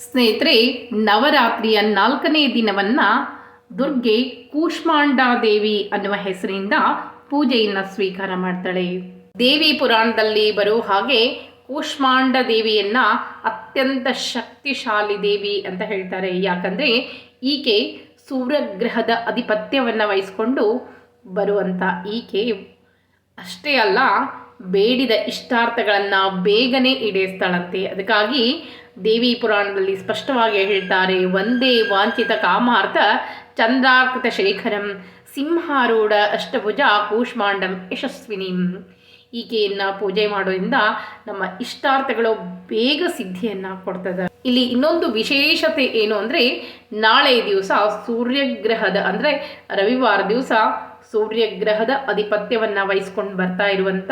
ಸ್ನೇಹಿತರೆ, ನವರಾತ್ರಿಯ ನಾಲ್ಕನೇ ದಿನವನ್ನ ದುರ್ಗೆ ಕೂಷ್ಮಾಂಡಾದೇವಿ ಅನ್ನುವ ಹೆಸರಿಂದ ಪೂಜೆಯನ್ನು ಸ್ವೀಕಾರ ಮಾಡ್ತಾಳೆ. ದೇವಿ ಪುರಾಣದಲ್ಲಿ ಬರೋ ಹಾಗೆ ಕೂಷ್ಮಾಂಡ ದೇವಿಯನ್ನ ಅತ್ಯಂತ ಶಕ್ತಿಶಾಲಿ ದೇವಿ ಅಂತ ಹೇಳ್ತಾರೆ. ಯಾಕಂದ್ರೆ ಈಕೆ ಸೂರ್ಯಗ್ರಹದ ಅಧಿಪತ್ಯವನ್ನು ವಹಿಸಿಕೊಂಡು ಬರುವಂಥ ಈಕೆ. ಅಷ್ಟೇ ಅಲ್ಲ, ಬೇಡಿದ ಇಷ್ಟಾರ್ಥಗಳನ್ನು ಬೇಗನೆ ಈಡೇರಿಸ್ತಾಳಂತೆ. ಅದಕ್ಕಾಗಿ ದೇವಿ ಪುರಾಣದಲ್ಲಿ ಸ್ಪಷ್ಟವಾಗಿ ಹೇಳ್ತಾರೆ, ಒಂದೇ ವಾಂಛಿತ ಕಾಮಾರ್ಥ ಚಂದ್ರಾಕೃತ ಶೇಖರಂ ಸಿಂಹಾರೂಢ ಅಷ್ಟಭುಜ ಕೂಷ್ಮಾಂಡಂ ಯಶಸ್ವಿನಿ. ಈಕೆಯನ್ನು ಪೂಜೆ ಮಾಡೋದ್ರಿಂದ ನಮ್ಮ ಇಷ್ಟಾರ್ಥಗಳು ಬೇಗ ಸಿದ್ಧಿಯನ್ನು ಕೊಡ್ತದೆ. ಇಲ್ಲಿ ಇನ್ನೊಂದು ವಿಶೇಷತೆ ಏನು ಅಂದರೆ, ನಾಳೆ ದಿವಸ ಸೂರ್ಯಗ್ರಹದ ಅಂದರೆ ರವಿವಾರ ದಿವಸ ಸೂರ್ಯಗ್ರಹದ ಅಧಿಪತ್ಯವನ್ನು ವಹಿಸ್ಕೊಂಡು ಬರ್ತಾ ಇರುವಂಥ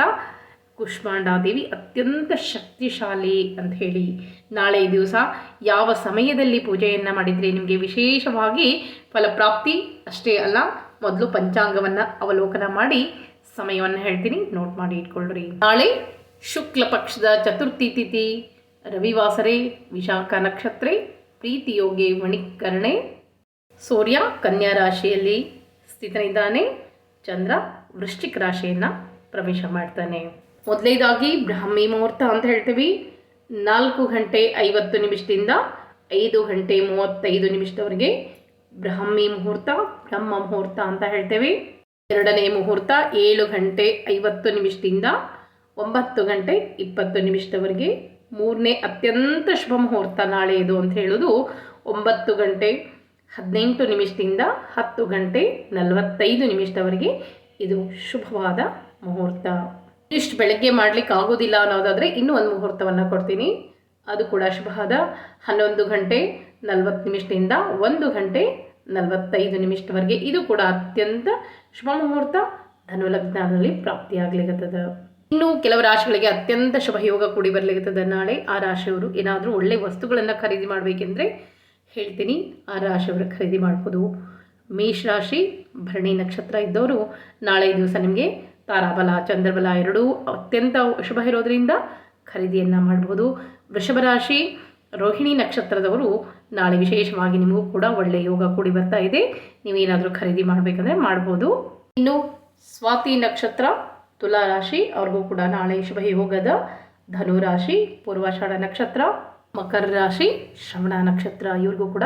ಕುಷ್ಮಾಂಡಾದೇವಿ ಅತ್ಯಂತ ಶಕ್ತಿಶಾಲಿ ಅಂತ ಹೇಳಿ ನಾಳೆ ದಿವಸ ಯಾವ ಸಮಯದಲ್ಲಿ ಪೂಜೆಯನ್ನು ಮಾಡಿದರೆ ನಿಮಗೆ ವಿಶೇಷವಾಗಿ ಫಲಪ್ರಾಪ್ತಿ? ಅಷ್ಟೇ ಅಲ್ಲ, ಮೊದಲು ಪಂಚಾಂಗವನ್ನು ಅವಲೋಕನ ಮಾಡಿ ಸಮಯವನ್ನು ಹೇಳ್ತೀನಿ ನೋಟ್ ಮಾಡಿ ಇಟ್ಕೊಳ್ಳ್ರಿ. ನಾಳೆ ಶುಕ್ಲ ಪಕ್ಷದ ಚತುರ್ಥಿ ತಿಥಿ, ರವಿವಾಸರೆ, ವಿಶಾಖ ನಕ್ಷತ್ರೆ ಪ್ರೀತಿಯೋಗಿ ಮಣಿಕರ್ಣೆ, ಸೂರ್ಯ ಕನ್ಯಾ ರಾಶಿಯಲ್ಲಿ ಸ್ಥಿತನಿದ್ದಾನೆ, ಚಂದ್ರ ವೃಶ್ಚಿಕ ರಾಶಿಯನ್ನು ಪ್ರವೇಶ ಮಾಡ್ತಾನೆ. ಮೊದಲನೇದಾಗಿ ಬ್ರಾಹ್ಮಿ ಮುಹೂರ್ತ ಅಂತ ಹೇಳ್ತೀವಿ. ನಾಲ್ಕು ಗಂಟೆ ಐವತ್ತು ನಿಮಿಷದಿಂದ ಐದು ಗಂಟೆ ಮೂವತ್ತೈದು ನಿಮಿಷದವರೆಗೆ ಬ್ರಾಹ್ಮಿ ಮುಹೂರ್ತ, ಬ್ರಹ್ಮ ಮುಹೂರ್ತ ಅಂತ ಹೇಳ್ತೇವೆ. ಎರಡನೇ ಮುಹೂರ್ತ ಏಳು ಗಂಟೆ ಐವತ್ತು ನಿಮಿಷದಿಂದ ಒಂಬತ್ತು ಗಂಟೆ ಇಪ್ಪತ್ತು ನಿಮಿಷದವರೆಗೆ. ಮೂರನೇ ಅತ್ಯಂತ ಶುಭ ಮುಹೂರ್ತ ನಾಳೆ ಇದು ಅಂತ ಹೇಳೋದು. ಒಂಬತ್ತು ಗಂಟೆ ಹದಿನೆಂಟು ನಿಮಿಷದಿಂದ ಹತ್ತು ಗಂಟೆ ನಲವತ್ತೈದು ನಿಮಿಷದವರೆಗೆ ಇದು ಶುಭವಾದ ಮುಹೂರ್ತ. ಇಷ್ಟು ಬೆಳಗ್ಗೆ ಮಾಡ್ಲಿಕ್ಕೆ ಆಗೋದಿಲ್ಲ ಅನ್ನೋದಾದರೆ ಇನ್ನೂ ಒಂದು ಮುಹೂರ್ತವನ್ನು ಕೊಡ್ತೀನಿ. ಅದು ಕೂಡ ಶುಭವಾದ ಹನ್ನೊಂದು ಗಂಟೆ ನಲವತ್ತು ನಿಮಿಷದಿಂದ ಒಂದು ಗಂಟೆ ನಲವತ್ತೈದು ನಿಮಿಷದವರೆಗೆ ಇದು ಕೂಡ ಅತ್ಯಂತ ಶುಭ ಮುಹೂರ್ತ. ಧನುಲಗ್ನದಲ್ಲಿ ಪ್ರಾಪ್ತಿಯಾಗ್ಲಿಕ್ಕತ್ತದ ಇನ್ನು ಕೆಲವು ರಾಶಿಗಳಿಗೆ ಅತ್ಯಂತ ಶುಭ ಯೋಗ ಕೂಡಿ ಬರ್ಲಿಕ್ಕತ್ತದ ನಾಳೆ ಆ ರಾಶಿಯವರು ಏನಾದರೂ ಒಳ್ಳೆ ವಸ್ತುಗಳನ್ನು ಖರೀದಿ ಮಾಡಬೇಕೆಂದ್ರೆ ಹೇಳ್ತೀನಿ, ಆ ರಾಶಿಯವರು ಖರೀದಿ ಮಾಡ್ಬೋದು. ಮೇಷರಾಶಿ, ಭರಣಿ ನಕ್ಷತ್ರ ಇದ್ದವರು ನಾಳೆ ದಿವಸ ನಿಮಗೆ ತಾರಾಬಲ, ಚಂದ್ರಬಲ ಎರಡೂ ಅತ್ಯಂತ ಶುಭ ಇರೋದರಿಂದ ಖರೀದಿಯನ್ನು ಮಾಡಬಹುದು. ವೃಷಭ ರಾಶಿ, ರೋಹಿಣಿ ನಕ್ಷತ್ರದವರು ನಾಳೆ ವಿಶೇಷವಾಗಿ ನಿಮಗೂ ಕೂಡ ಒಳ್ಳೆಯ ಯೋಗ ಕೂಡಿ ಬರ್ತಾ ಇದೆ. ನೀವೇನಾದರೂ ಖರೀದಿ ಮಾಡಬೇಕಂದ್ರೆ ಮಾಡ್ಬೋದು. ಇನ್ನು ಸ್ವಾತಿ ನಕ್ಷತ್ರ, ತುಲಾ ರಾಶಿ, ಅವ್ರಿಗೂ ಕೂಡ ನಾಳೆ ಶುಭ ಯೋಗದ ಧನು ರಾಶಿ ಪೂರ್ವಾಷಾಢ ನಕ್ಷತ್ರ, ಮಕರ ರಾಶಿ, ಶ್ರವಣ ನಕ್ಷತ್ರ, ಇವ್ರಿಗೂ ಕೂಡ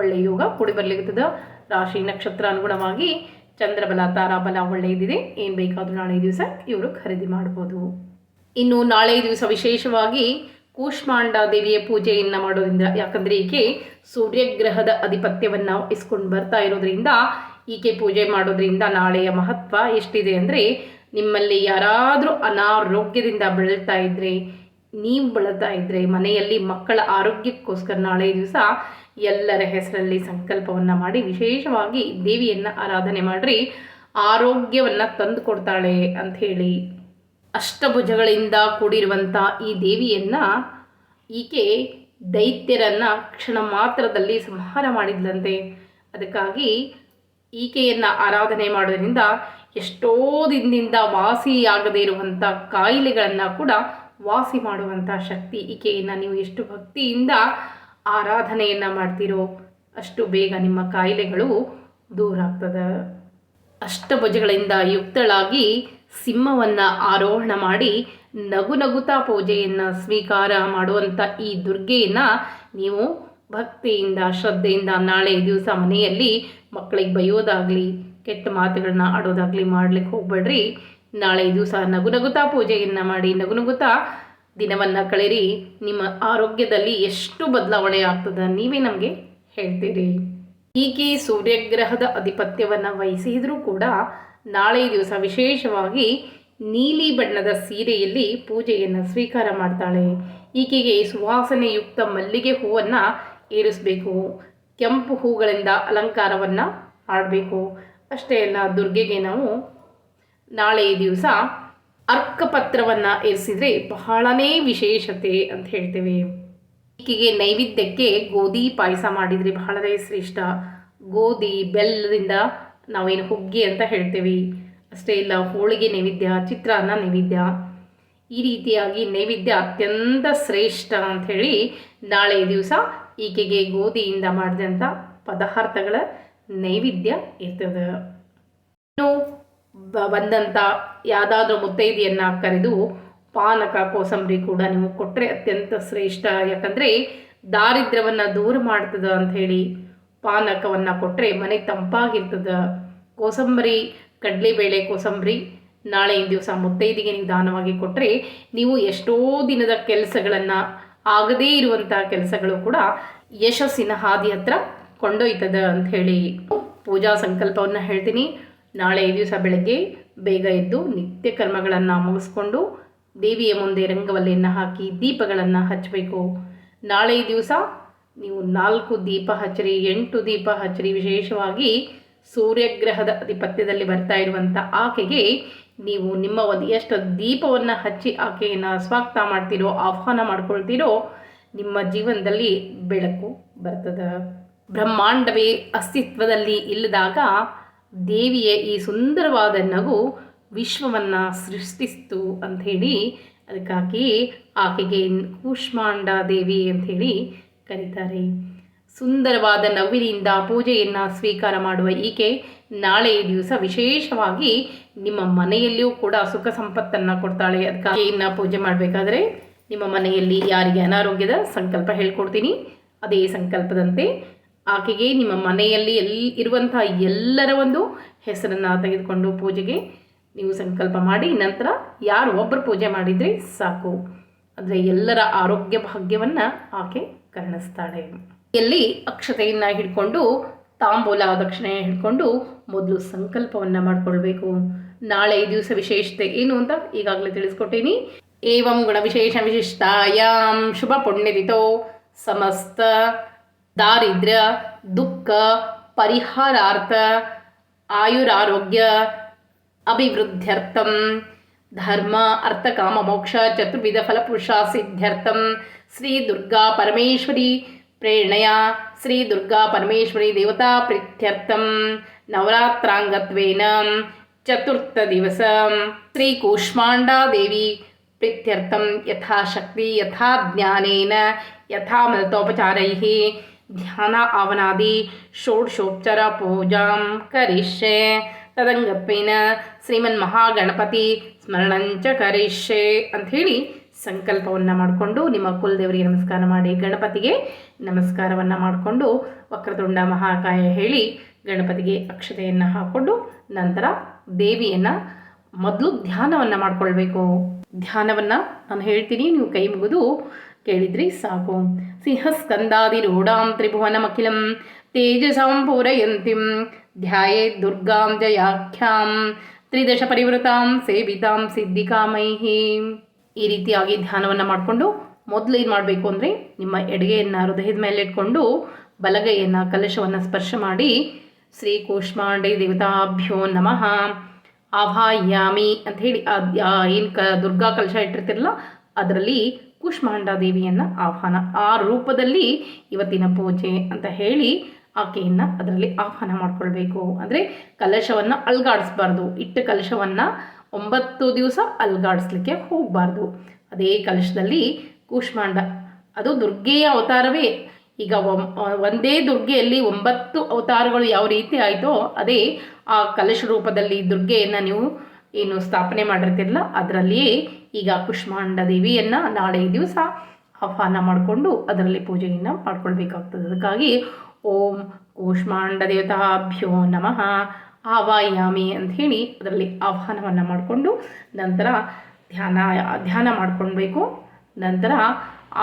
ಒಳ್ಳೆಯ ಯೋಗ ಕೂಡಿ ಬರ್ಲಿಕ್ಕದ ರಾಶಿ ನಕ್ಷತ್ರ ಅನುಗುಣವಾಗಿ ಚಂದ್ರಬಲ, ತಾರಾಬಲ ಒಳ್ಳೆಯದಿದೆ ಏನು ಬೇಕಾದರೂ ನಾಳೆ ದಿವಸ ಇವರು ಖರೀದಿ ಮಾಡ್ಬೋದು. ಇನ್ನು ನಾಳೆ ದಿವಸ ವಿಶೇಷವಾಗಿ ಕೂಷ್ಮಾಂಡ ದೇವಿಯ ಪೂಜೆಯನ್ನು ಮಾಡೋದ್ರಿಂದ ಯಾಕಂದರೆ ಈಕೆ ಸೂರ್ಯಗ್ರಹದ ಅಧಿಪತ್ಯವನ್ನು ಇಸ್ಕೊಂಡು ಬರ್ತಾ ಇರೋದ್ರಿಂದ ಈಕೆ ಪೂಜೆ ಮಾಡೋದ್ರಿಂದ ನಾಳೆಯ ಮಹತ್ವ ಎಷ್ಟಿದೆ ಅಂದರೆ ನಿಮ್ಮಲ್ಲಿ ಯಾರಾದರೂ ಅನಾರೋಗ್ಯದಿಂದ ಬಳಲ್ತಾ ಇದ್ದರೆ ನೀವು ಬೆಳೀತಾ ಇದ್ದರೆ ಮನೆಯಲ್ಲಿ ಮಕ್ಕಳ ಆರೋಗ್ಯಕ್ಕೋಸ್ಕರ ನಾಳೆ ದಿವಸ ಎಲ್ಲರ ಹೆಸರಲ್ಲಿ ಸಂಕಲ್ಪವನ್ನು ಮಾಡಿ ವಿಶೇಷವಾಗಿ ದೇವಿಯನ್ನು ಆರಾಧನೆ ಮಾಡಿರಿ. ಆರೋಗ್ಯವನ್ನು ತಂದು ಕೊಡ್ತಾಳೆ ಹೇಳಿ ಅಷ್ಟಭುಜಗಳಿಂದ ಕೂಡಿರುವಂಥ ಈ ದೇವಿಯನ್ನು ಈಕೆ ದೈತ್ಯರನ್ನು ಕ್ಷಣ ಮಾತ್ರದಲ್ಲಿ ಸಂಹಾರ ಮಾಡಿದ್ಲಂತೆ. ಅದಕ್ಕಾಗಿ ಈಕೆಯನ್ನು ಆರಾಧನೆ ಮಾಡೋದ್ರಿಂದ ಎಷ್ಟೋ ದಿನದಿಂದ ವಾಸಿಯಾಗದೇ ಇರುವಂಥ ಕಾಯಿಲೆಗಳನ್ನು ಕೂಡ ವಾಸಿ ಮಾಡುವಂಥ ಶಕ್ತಿ ಈಕೆಯನ್ನು ನೀವು ಎಷ್ಟು ಭಕ್ತಿಯಿಂದ ಆರಾಧನೆಯನ್ನು ಮಾಡ್ತೀರೋ ಅಷ್ಟು ಬೇಗ ನಿಮ್ಮ ಕಾಯಿಲೆಗಳು ದೂರ ಆಗ್ತದೆ. ಅಷ್ಟಭುಜಗಳಿಂದ ಯುಕ್ತಳಾಗಿ ಸಿಂಹವನ್ನು ಆರೋಹಣ ಮಾಡಿ ನಗು ನಗುತಾ ಪೂಜೆಯನ್ನು ಸ್ವೀಕಾರ ಮಾಡುವಂಥ ಈ ದುರ್ಗೆಯನ್ನು ನೀವು ಭಕ್ತಿಯಿಂದ, ಶ್ರದ್ಧೆಯಿಂದ ನಾಳೆ ದಿವಸ ಮನೆಯಲ್ಲಿ ಮಕ್ಕಳಿಗೆ ಬೈಯೋದಾಗಲಿ, ಕೆಟ್ಟ ಮಾತುಗಳನ್ನ ಆಡೋದಾಗಲಿ ಮಾಡ್ಲಿಕ್ಕೆ ಹೋಗ್ಬೇಡ್ರಿ. ನಾಳೆ ದಿವಸ ನಗು ನಗುತ್ತಾ ಪೂಜೆಯನ್ನು ಮಾಡಿ ನಗು ನಗುತ್ತಾ ದಿನವನ್ನು ಕಳೆರಿ, ನಿಮ್ಮ ಆರೋಗ್ಯದಲ್ಲಿ ಎಷ್ಟು ಬದಲಾವಣೆ ಆಗ್ತದೆ ನೀವೇ ನಮಗೆ ಹೇಳ್ತೀರಿ. ಈಕೆ ಸೂರ್ಯಗ್ರಹದ ಅಧಿಪತ್ಯವನ್ನು ವಹಿಸಿದರೂ ಕೂಡ ನಾಳೆ ದಿವಸ ವಿಶೇಷವಾಗಿ ನೀಲಿ ಬಣ್ಣದ ಸೀರೆಯಲ್ಲಿ ಪೂಜೆಯನ್ನು ಸ್ವೀಕಾರ ಮಾಡ್ತಾಳೆ. ಈಕೆಗೆ ಸುವಾಸನೆಯುಕ್ತ ಮಲ್ಲಿಗೆ ಹೂವನ್ನು ಏರಿಸಬೇಕು. ಕೆಂಪು ಹೂಗಳಿಂದ ಅಲಂಕಾರವನ್ನು ಮಾಡಬೇಕು. ಅಷ್ಟೇ ಅಲ್ಲ, ದುರ್ಗೆಗೆ ನಾವು ನಾಳೆ ದಿವಸ ಅರ್ಕಪತ್ರವನ್ನು ಏರಿಸಿದರೆ ಬಹಳನೇ ವಿಶೇಷತೆ ಅಂತ ಹೇಳ್ತೇವೆ. ಈಕೆಗೆ ನೈವೇದ್ಯಕ್ಕೆ ಗೋಧಿ ಪಾಯಸ ಮಾಡಿದರೆ ಬಹಳನೇ ಶ್ರೇಷ್ಠ. ಗೋಧಿ ಬೆಲ್ಲದಿಂದ ನಾವೇನು ಹುಗ್ಗಿ ಅಂತ ಹೇಳ್ತೇವೆ. ಅಷ್ಟೇ ಇಲ್ಲ, ಹೋಳಿಗೆ ನೈವೇದ್ಯ, ಚಿತ್ರಾನ್ನ ನೈವೇದ್ಯ. ಈ ರೀತಿಯಾಗಿ ನೈವೇದ್ಯ ಅತ್ಯಂತ ಶ್ರೇಷ್ಠ ಅಂತ ಹೇಳಿ ನಾಳೆ ದಿವಸ ಈಕೆಗೆ ಗೋಧಿಯಿಂದ ಮಾಡಿದಂಥ ಪದಾರ್ಥಗಳ ನೈವೇದ್ಯ ಇರ್ತದೆ. ಇನ್ನು ಬಂದಂಥ ಯಾವುದಾದ್ರೂ ಮುತ್ತೈದೆಯನ್ನು ಕರೆದು ಪಾನಕ, ಕೋಸಂಬರಿ ಕೂಡ ನೀವು ಕೊಟ್ಟರೆ ಅತ್ಯಂತ ಶ್ರೇಷ್ಠ. ಯಾಕಂದರೆ ದಾರಿದ್ರ್ಯವನ್ನು ದೂರ ಮಾಡ್ತದೆ ಅಂಥೇಳಿ ಪಾನಕವನ್ನು ಕೊಟ್ಟರೆ ಮನೆ ತಂಪಾಗಿರ್ತದೆ. ಕೋಸಂಬರಿ, ಕಡಲೆಬೇಳೆ ಕೋಸಂಬರಿ ನಾಳೆ ದಿವಸ ಮುತ್ತೈದಿಗೆ ನೀವು ದಾನವಾಗಿ ಕೊಟ್ಟರೆ ನೀವು ಎಷ್ಟೋ ದಿನದ ಕೆಲಸಗಳನ್ನು ಆಗದೇ ಇರುವಂಥ ಕೆಲಸಗಳು ಕೂಡ ಯಶಸ್ಸಿನ ಹಾದಿ ಹತ್ರ ಕೊಂಡೊಯ್ತದ ಹೇಳಿ. ಪೂಜಾ ಸಂಕಲ್ಪವನ್ನು ಹೇಳ್ತೀನಿ. ನಾಳೆ ದಿವಸ ಬೆಳಗ್ಗೆ ಬೇಗ ಎದ್ದು ನಿತ್ಯ ಕರ್ಮಗಳನ್ನು ಮುಗಿಸ್ಕೊಂಡು ದೇವಿಯ ಮುಂದೆ ರಂಗವಲ್ಲಿಯನ್ನು ಹಾಕಿ ದೀಪಗಳನ್ನು ಹಚ್ಚಬೇಕು ನಾಳೆ ದಿವಸ ನೀವು ನಾಲ್ಕು ದೀಪ ಹಚ್ಚರಿ, ಎಂಟು ದೀಪ ಹಚ್ಚರಿ. ವಿಶೇಷವಾಗಿ ಸೂರ್ಯಗ್ರಹದ ಅಧಿಪತ್ಯದಲ್ಲಿ ಬರ್ತಾ ಇರುವಂಥ ಆಕೆಗೆ ನೀವು ನಿಮ್ಮ ಒಂದು ಎಷ್ಟು ದೀಪವನ್ನು ಹಚ್ಚಿ ಆಕೆಯನ್ನು ಸ್ವಾಗತ ಮಾಡ್ತೀರೋ, ಆಹ್ವಾನ ಮಾಡ್ಕೊಳ್ತೀರೋ ನಿಮ್ಮ ಜೀವನದಲ್ಲಿ ಬೆಳಕು ಬರ್ತದೆ. ಬ್ರಹ್ಮಾಂಡವೇ ಅಸ್ತಿತ್ವದಲ್ಲಿ ಇಲ್ಲದಾಗ ದೇವಿಯ ಈ ಸುಂದರವಾದ ನಗು ವಿಶ್ವವನ್ನು ಸೃಷ್ಟಿಸ್ತು ಅಂಥೇಳಿ ಅದಕ್ಕಾಗಿ ಆಕೆಗೆ ಕೂಷ್ಮಾಂಡ ದೇವಿ ಅಂಥೇಳಿ ಕರೀತಾರೆ. ಸುಂದರವಾದ ನವಿಲಿಯಿಂದ ಪೂಜೆಯನ್ನು ಸ್ವೀಕಾರ ಮಾಡುವ ಈಕೆ ನಾಳೆ ದಿವಸ ವಿಶೇಷವಾಗಿ ನಿಮ್ಮ ಮನೆಯಲ್ಲಿಯೂ ಕೂಡ ಸುಖ ಸಂಪತ್ತನ್ನು ಕೊಡ್ತಾಳೆ. ಅದಕ್ಕಾಗಿ ಇನ್ನು ಪೂಜೆ ಮಾಡಬೇಕಾದ್ರೆ ನಿಮ್ಮ ಮನೆಯಲ್ಲಿ ಯಾರಿಗೆ ಅನಾರೋಗ್ಯದ ಸಂಕಲ್ಪ ಹೇಳ್ಕೊಡ್ತೀನಿ. ಅದೇ ಸಂಕಲ್ಪದಂತೆ ಆಕೆಗೆ ನಿಮ್ಮ ಮನೆಯಲ್ಲಿ ಎಲ್ಲಿ ಇರುವಂಥ ಎಲ್ಲರ ಒಂದು ಹೆಸರನ್ನು ತೆಗೆದುಕೊಂಡು ಪೂಜೆಗೆ ನೀವು ಸಂಕಲ್ಪ ಮಾಡಿ, ನಂತರ ಯಾರು ಒಬ್ಬರು ಪೂಜೆ ಮಾಡಿದರೆ ಸಾಕು. ಅಂದರೆ ಎಲ್ಲರ ಆರೋಗ್ಯ ಭಾಗ್ಯವನ್ನು ಆಕೆ ಕರ್ಣಿಸ್ತಾಳೆ. ಎಲ್ಲಿ ಅಕ್ಷತೆಯನ್ನು ಹಿಡ್ಕೊಂಡು, ತಾಂಬೂಲ ದಕ್ಷಿಣೆ ಹಿಡ್ಕೊಂಡು ಮೊದಲು ಸಂಕಲ್ಪವನ್ನು ಮಾಡಿಕೊಳ್ಬೇಕು. ನಾಳೆ ಈ ದಿವಸ ವಿಶೇಷತೆ ಏನು ಅಂತ ಈಗಾಗಲೇ ತಿಳಿಸ್ಕೊಟ್ಟೀನಿ. ಏವಂ ಗುಣ ವಿಶೇಷ ವಿಶಿಷ್ಟಾಯಾಮ್ ಶುಭ ಪುಣ್ಯದಿತೋ ಸಮಸ್ತ దారిద్ర్య దుఃఖ పరిహారార్థ ఆయురారోగ్య అభివృద్ధ్యర్థం ధర్మ అర్థ కామ మోక్ష చతుర్విధ ఫలపురుష సిద్ధ్యర్థం శ్రీ దుర్గా పరమేశ్వరి ప్రేరణయా శ్రీ దుర్గా పరమేశ్వరి దేవతా ప్రీత్యర్థం నవరాత్రాంగత్వేన చతుర్థ దివస శ్రీ కూష్మాండాదేవి ప్రీత్యర్థం యథాశక్తి యథా జ్ఞానేన యథామృతోపచారై ಧ್ಯಾನ ಆವನಾದಿ ಷೋಡಶೋಪಚಾರ ಪೂಜಾಂ ಕರಿಷ್ಯೆ ತದಂಗತ್ವೇನ ಶ್ರೀಮನ್ ಮಹಾಗಣಪತಿ ಸ್ಮರಣಂಚ ಕರಿಷ್ಯೆ ಅಂಥೇಳಿ ಸಂಕಲ್ಪವನ್ನು ಮಾಡಿಕೊಂಡು ನಿಮ್ಮ ಕುಲದೇವರಿಗೆ ನಮಸ್ಕಾರ ಮಾಡಿ ಗಣಪತಿಗೆ ನಮಸ್ಕಾರವನ್ನು ಮಾಡಿಕೊಂಡು ವಕ್ರತುಂಡ ಮಹಾಕಾಯ ಹೇಳಿ ಗಣಪತಿಗೆ ಅಕ್ಷತೆಯನ್ನು ಹಾಕ್ಕೊಂಡು ನಂತರ ದೇವಿಯನ್ನು ಮೊದಲು ಧ್ಯಾನವನ್ನು ಮಾಡಿಕೊಳ್ಬೇಕು. ಧ್ಯಾನವನ್ನು ನಾನು ಹೇಳ್ತೀನಿ, ನೀವು ಕೈ ಮುಗಿದು ಕೇಳಿದ್ರಿ, ಸಾಕು. ಸಿಂಹಸ್ಕಂದಾದಿರೂಢಾಂ ತ್ರಿಭುವನಮಖಿಲಂ, ತೇಜಸಾಂ ಪೂರಯಂತಿಂ, ಧ್ಯಾಯೇ ದುರ್ಗಾಂ ಜಯಾಖ್ಯಾಂ, ತ್ರಿದಶ ಪರಿವೃತಾಂ ಸೇವಿತಾಂ ಸಿದ್ಧಿಕಾಮೈಹಿ ಈ ರೀತಿಯಾಗಿ ಧ್ಯಾನವನ್ನು ಮಾಡಿಕೊಂಡು ಮೊದಲು ಏನು ಮಾಡಬೇಕು ಅಂದರೆ ನಿಮ್ಮ ಎಡಗೆಯನ್ನು, ಹೃದಯದ ಮೇಲೆ ಇಟ್ಕೊಂಡು ಬಲಗೈಯನ್ನು, ಕಲಶವನ್ನು ಸ್ಪರ್ಶ ಮಾಡಿ ಶ್ರೀ ಕೂಷ್ಮಾಂಡೇ ದೇವತಾಭ್ಯೋ ನಮಃ. ಆಭಾಯಾಮಿ ಅಂತ ಹೇಳಿ ಏನು ಕ ದುರ್ಗಾ ಕಲಶ ಇಟ್ಟಿರ್ತಿರಲ್ಲ, ಅದರಲ್ಲಿ ಕೂಷ್ಮಾಂಡ ದೇವಿಯನ್ನು ಆಹ್ವಾನ. ಆ ರೂಪದಲ್ಲಿ ಇವತ್ತಿನ ಪೂಜೆ ಅಂತ ಹೇಳಿ ಆಕೆಯನ್ನು ಅದರಲ್ಲಿ ಆಹ್ವಾನ ಮಾಡಿಕೊಳ್ಬೇಕು. ಅಂದರೆ ಕಲಶವನ್ನು ಅಲ್ಗಾಡಿಸ್ಬಾರ್ದು. ಇಟ್ಟ ಕಲಶವನ್ನು ಒಂಬತ್ತು ದಿವಸ ಅಲ್ಗಾಡಿಸ್ಲಿಕ್ಕೆ ಹೋಗಬಾರ್ದು. ಅದೇ ಕಲಶದಲ್ಲಿ ಕೂಷ್ಮಾಂಡ. ಅದು ದುರ್ಗೆಯ ಅವತಾರವೇ. ಈಗ ಒಂದೇ ದುರ್ಗೆಯಲ್ಲಿ ಒಂಬತ್ತು ಅವತಾರಗಳು ಯಾವ ರೀತಿ ಆಯಿತೋ ಅದೇ ಆ ಕಲಶ ರೂಪದಲ್ಲಿ ದುರ್ಗೆಯನ್ನು ನೀವು ಏನು ಸ್ಥಾಪನೆ ಮಾಡಿರ್ತಿರಲ್ಲ ಅದರಲ್ಲಿಯೇ ಈಗ ಕುಷ್ಮಾಂಡ ದೇವಿಯನ್ನು ನಾಳೆ ದಿವಸ ಆಹ್ವಾನ ಮಾಡಿಕೊಂಡು ಅದರಲ್ಲಿ ಪೂಜೆಯನ್ನು ಮಾಡ್ಕೊಳ್ಬೇಕಾಗ್ತದೆ. ಅದಕ್ಕಾಗಿ ಓಂ ಕೂಷ್ಮಾಂಡ ದೇವತಾಭ್ಯೋ ನಮಃ, ಆವಾಯಾಮಿ ಅಂತ ಹೇಳಿ ಅದರಲ್ಲಿ ಆಹ್ವಾನವನ್ನು ಮಾಡಿಕೊಂಡು ನಂತರ ಧ್ಯಾನ ಧ್ಯಾನ ಮಾಡ್ಕೊಳ್ಬೇಕು. ನಂತರ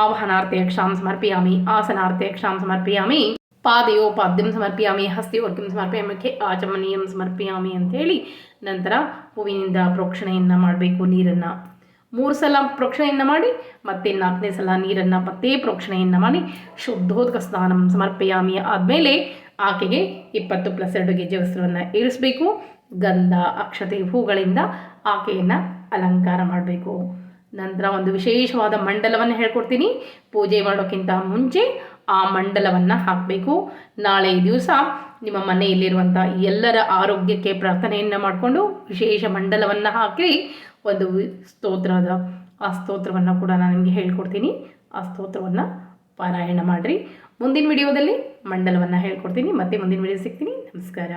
ಆಹ್ವಾನಾರ್ಥ ಯಕ್ಷಾಂ ಸಮರ್ಪಯಾಮಿ ಆಸನಾರ್ಥೆ ಯಕ್ಷಾಂ ಸಮರ್ಪಯಾಮಿ. ಪಾದೆಯೋ ಪಾದ್ಯಂ ಸಮರ್ಪಯಾಮಿ ಹಸ್ತಿವರ್ಗಂ ಸಮರ್ಪಯಾಮಿ ಖೆ ಆಚಮನೀಯಂ ಸಮರ್ಪಯಾಮಿ ಅಂತೇಳಿ ನಂತರ ಹೂವಿನಿಂದ ಪ್ರೋಕ್ಷಣೆಯನ್ನು ಮಾಡಬೇಕು ನೀರನ್ನು. ಮೂರು ಸಲ ಪ್ರೋಕ್ಷಣೆಯನ್ನು ಮಾಡಿ, ಮತ್ತೆ ನಾಲ್ಕನೇ ಸಲ ನೀರನ್ನು ಮತ್ತೆ ಪ್ರೋಕ್ಷಣೆಯನ್ನು ಮಾಡಿ, ಶುದ್ಧೋದಕ ಸ್ನಾನ ಸಮರ್ಪಯಾಮಿ ಆದಮೇಲೆ ಆಕೆಗೆ ಇಪ್ಪತ್ತು ಪ್ಲಸ್ ಎರಡು ಗೆಜ್ಜೆ ವಸ್ತ್ರವನ್ನು ಇರಿಸಬೇಕು. ಗಂಧ, ಅಕ್ಷತೆ ಹೂಗಳಿಂದ ಆಕೆಯನ್ನು ಅಲಂಕಾರ ಮಾಡಬೇಕು. ನಂತರ ಒಂದು ವಿಶೇಷವಾದ ಮಂಡಲವನ್ನು ಹೇಳ್ಕೊಡ್ತೀನಿ. ಪೂಜೆ ಮಾಡೋಕ್ಕಿಂತ ಮುಂಚೆ ಆ ಮಂಡಲವನ್ನು ಹಾಕಬೇಕು. ನಾಳೆ ದಿವಸ ನಿಮ್ಮ ಮನೆಯಲ್ಲಿರುವಂಥ ಎಲ್ಲರ ಆರೋಗ್ಯಕ್ಕೆ ಪ್ರಾರ್ಥನೆಯನ್ನು ಮಾಡಿಕೊಂಡು ವಿಶೇಷ ಮಂಡಲವನ್ನು ಹಾಕಿ ಒಂದು ಸ್ತೋತ್ರದ ಆ ಸ್ತೋತ್ರವನ್ನು ಕೂಡ ನಾನು ನಿಮಗೆ ಹೇಳ್ಕೊಡ್ತೀನಿ. ಆ ಸ್ತೋತ್ರವನ್ನು ಪಾರಾಯಣ ಮಾಡಿರಿ. ಮುಂದಿನ ವಿಡಿಯೋದಲ್ಲಿ ಮಂಡಲವನ್ನು ಹೇಳ್ಕೊಡ್ತೀನಿ. ಮತ್ತೆ ಮುಂದಿನ ವಿಡಿಯೋ ಸಿಗ್ತೀನಿ. ನಮಸ್ಕಾರ.